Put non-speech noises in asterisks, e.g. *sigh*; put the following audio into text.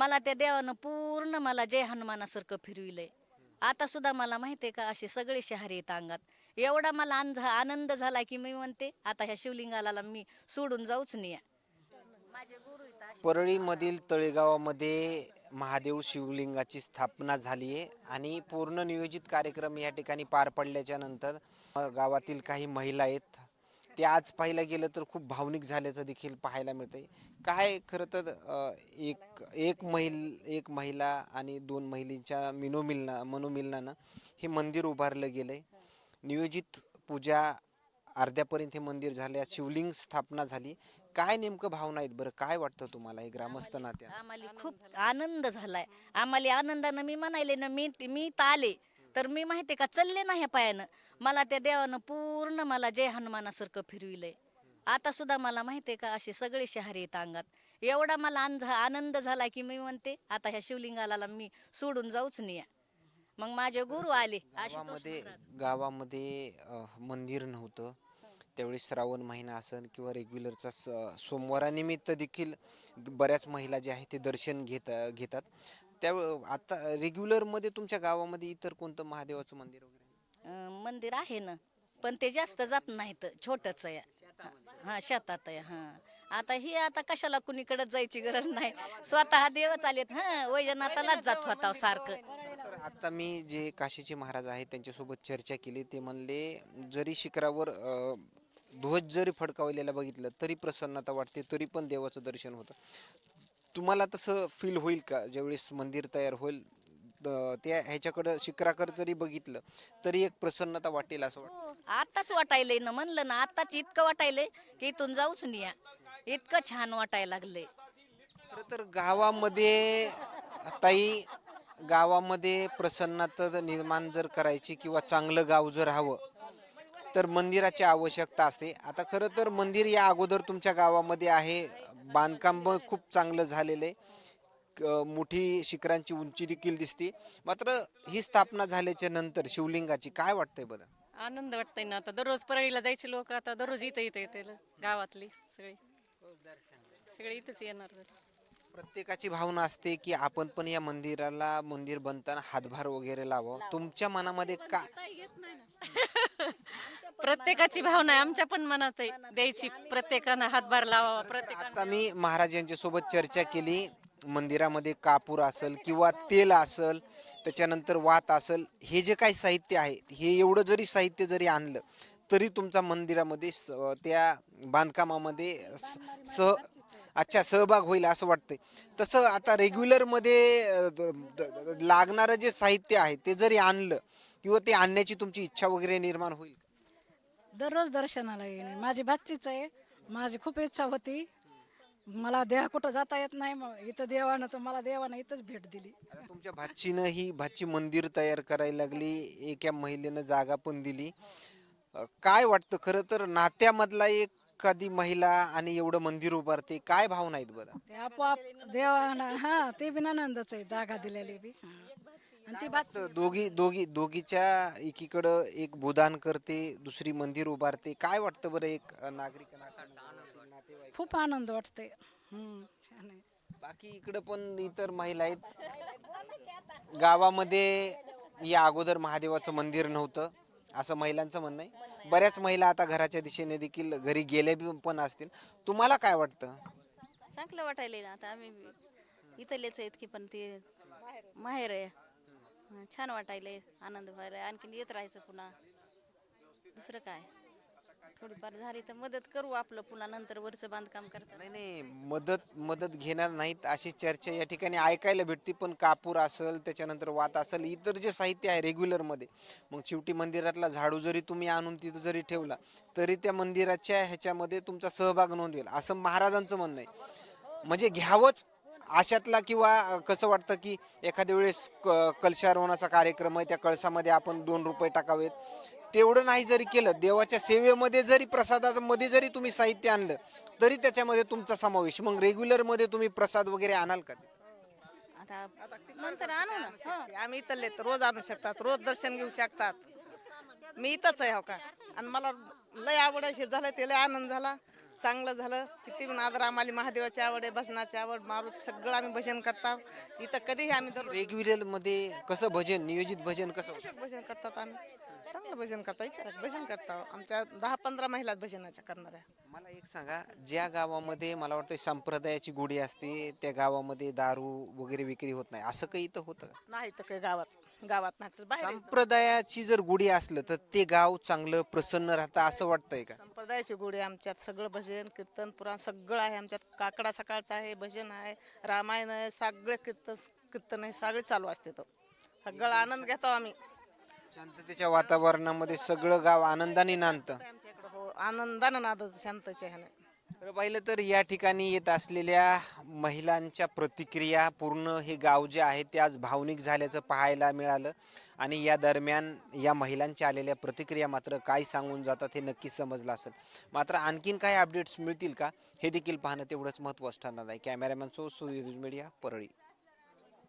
मला त्या देवानं पूर्ण मला जय हनुमानासारखं फिरविलंय. आता सुद्धा मला माहिती आहे का असे सगळे शहर येत अंगात. एवढा मला आनंद झाला की मी म्हणते आता ह्या शिवलिंगाला मी सोडून जाऊच नाही. माझे परळीमधील तळेगावामध्ये महादेव शिवलिंगाची स्थापना झाली आहे आणि पूर्ण नियोजित कार्यक्रम या ठिकाणी पार पडल्याच्या नंतर गावातील काही महिला आहेत ते आज पाहायला गेलं तर खूप भावनिक झाल्याचं देखील पाहायला मिळतंय. काय खरं तर अ, एक एक महिल एक महिला आणि दोन महिलांच्या मिनोमिलना मनोमिलनानं हे मंदिर उभारलं गेलंय. नियोजित पूजा अर्ध्यापर्यंत हे मंदिर झाले शिवलिंग स्थापना झाली. काय नेमकं भावना आहेत बरं? काय वाटतं तुम्हाला हे ग्रामस्थ नात्या आम्हाला खूप आनंद झालाय. आम्हाला आनंदानं मी म्हणाले ना मी मी तर आले. तर मी माहितीये का चालले ना ह्या पायानं. मला त्या देवानं पूर्ण मला जय हनुमानासारखं फिरविलंय. आता सुद्धा मला माहितीये का असे सगळे शहर येत अंगात. एवढा मला आन- आनंद झाला की मी म्हणते आता ह्या शिवलिंगाला मी सोडून जाऊच नाही मग माझे गुरु आले गावामध्ये. गावामध्ये मंदिर नव्हतं. त्यावेळी श्रावण महिना असेल किंवा रेग्युलरचा सोमवारानिमित्त देखील बऱ्याच महिला ज्या आहेत ते दर्शन घेत घेतात. त्या आता रेग्युलरमध्ये तुमच्या गावामध्ये इतर कोणतं महादेवाचं मंदिर वगैरे? आहे? अं, मंदिर आहे ना पण ते जास्त जात नाहीत छोटंच आहे. हा शेतात आहे हा. आता ही आता कशाला कुणीकडे जायची गरज नाही. स्वतः देवच आलेत हा वैजनाथालाच जात होता सारखं. तर आता मी जे काशीचे महाराज आहेत त्यांच्यासोबत चर्चा केली ते म्हणले जरी शिखरावर अ, ध्वज जरी फडकावलेला बघितलं तरी प्रसन्नता वाटते तरी पण देवाचं दर्शन होतं. तुम्हाला तसं फील होईल का ज्यावेळेस मंदिर तयार होईल त्या ह्याच्याकडं शिखराकडे जरी बघितलं तरी एक प्रसन्नता वाटेल असं वाटतं. हो, आताच वाटायलंय ना म्हणलं ना आताच इतकं वाटायलंय की इथून जाऊच नाही या. इतकं छान वाटायला लागलंय. खरं तर गावामध्ये ताई गावामध्ये प्रसन्नता निर्माण जर करायची किंवा चांगलं गाव जर हवं तर मंदिराची आवश्यकता असते. आता खरं तर मंदिर या अगोदर तुमच्या गावामध्ये आहे. बांधकाम पण खूप चांगलं झालेलं आहे. मोठी शिखरांची उंची देखील दिसते. मात्र ही स्थापना झाल्याच्यानंतर शिवलिंगाची काय वाटतंय बरं? आनंद वाटतंय ना आता. दररोज परळीला जायचे लोक आता दररोज इथं इथं येते गावातली सगळी. सगळे इथंच येणार प्रत्येकाची भावना असते की आपण पण या मंदिराला मंदिर बनताना हातभार वगैरे लावावं. तुमच्या मनामध्ये का *laughs* प्रत्येकाची भावना आहे. आमच्या पण मनात आहे. द्यायची. प्रत्येकानं हातभार लावावा. प्रत्येकानं आता मी महाराज यांच्यासोबत चर्चा केली. मंदिरामध्ये कापूर असेल किंवा तेल असेल त्याच्यानंतर वात असेल हे जे काही साहित्य आहे हे एवढं जरी साहित्य जरी आणलं तरी तुमचा मंदिरामध्ये स- त्या बांधकामामध्ये स- सह अच्छा सहभाग होईल असं वाटतंय. तसं आता रेग्युलरमध्ये द- लागणारं जे साहित्य आहे ते जरी आणलं किंवा ते आणण्याची तुमची इच्छा वगैरे निर्माण होईल दररोज दर्शनाला येईन. माझी भाचीच आहे. माझी खूप इच्छा होती. मला देहा कुठं जाता येत नाही मग इथं देवानं तर मला देवानं इथंच भेट दिली. आता तुमच्या भाचीनं ही भाची मंदिर तयार करायला लागली एका महिलेनं जागा पण दिली. अ, काय वाटतं खरं तर नात्यामधला एखादी महिला आणि एवढं मंदिर उभारते काय भावना आहेत बरं? ते आपोआप देवानं हा ते बी आनंदच आहे जागा दिलेली बी हा. आणि ती तर दोघी दोघी दोघीच्या एकीकडं एक भूदान करते दुसरी मंदिर उभारते काय वाटतं बरं एक नागरिक खूप आनंद वाटते हम्म, छान आहे. बाकी इकडं पण इतर महिला आहेत. गावामध्ये या अगोदर महादेवाचं मंदिर नव्हतं. असं महिलांचं म्हणणं आहे. बऱ्याच महिला आता घराच्या दिशेने देखील घरी गेल्या बी पण असतील. तुम्हाला काय वाटतं? चांगलं वाटायलंय ना आता. आम्ही बी इथलेच आहेत की पण ते माहेर आहे. हं, छान वाटायलंय. आनंद व्हायला आणखीन येत राहायचं पुन्हा. दुसरं काय? थोडीफार झाली तर मदत करू आपलं पुन्हा नंतर वरचं बांधकाम करताना. नाही नाही मदत मदत घेणार नाहीत अशी चर्चा या ठिकाणी ऐकायला भेटते पण कापूर असेल त्याच्यानंतर वात असेल इतर जे साहित्य आहे रेग्युलरमध्ये मग शेवटी मंदिरातला झाडू जरी तुम्ही आणून तिथं जरी ठेवला तरी त्या मंदिराच्या ह्याच्यामध्ये तुमचा सहभाग नोंदवेल असं महाराजांचं म्हणणं आहे. म्हणजे घ्यावंच अशातला किंवा अ, कसं वाटतं की एखाद्या वेळेस क कलशारोहणाचा कार्यक्रम आहे त्या कळसामध्ये आपण दोन रुपये टाकावेत तेवढं नाही जरी केलं देवाच्या सेवेमध्ये जरी प्रसादाच्या मध्ये जरी तुम्ही साहित्य आणलं तरी त्याच्यामध्ये तुमचा समावेश. मग रेग्युलरमध्ये तुम्ही प्रसाद वगैरे आणाल का? आता नंतर आणू ना. हं. आम्ही इथले तर रोज आणू शकतात रोज दर्शन घेऊ शकतात. मी इथंच आहे हो का? आणि मला लय आवड अशी झालं ते लय आनंद झाला. चांगलं झालं. किती पण आदर आम्हाला महादेवाची आवड आहे भजनाची आवड मारुत सगळं आम्ही भजन करतो. इथं कधीही आम्ही रेग्युलरमध्ये कसं भजन नियोजित भजन कसं होतं? भजन करतात आम्ही. चांगलं भजन करतो विचारा भजन करतो. आमच्या दहा पंधरा महिला आहेत भजनाच्या करणाऱ्या. मला एक सांगा ज्या गावामध्ये मला वाटतं संप्रदायाची गोडी असते त्या गावामध्ये दारू वगैरे विक्री होत नाही. असं काही इथं होतं? नाही तर काही गावात. गावात बाहेर संप्रदायाची जर गुढी असलं तर ते गाव चांगलं प्रसन्न राहतं असं वाटतंय का? संप्रदायाची गोडी आहे आमच्यात सगळं भजन कीर्तन पुराण सगळं आहे आमच्यात. काकडा सकाळचा आहे भजन आहे रामायण आहे सगळे कीर्तन कीर्तन आहे सगळे चालू असते तो. सगळं आनंद घेतो आम्ही. शांततेच्या वातावरणामध्ये सगळं गाव आनंदाने नांदतं. इकडं हो आनंदानं नाद शांतचे ह्याने. खरं पाहिलं तर या ठिकाणी येत असलेल्या महिलांच्या प्रतिक्रिया पूर्ण हे गाव जे आहे ते आज भावनिक झाल्याचं पाहायला मिळालं. आणि या दरम्यान या महिलांच्या आलेल्या प्रतिक्रिया मात्र काय सांगून जातात हे नक्कीच समजलं असेल. मात्र आणखीन काय अपडेट्स मिळतील का हे देखील पाहणं तेवढंच महत्त्वाचं ठरणार आहे. कॅमेरामॅन सो सूर्य मीडिया परळी.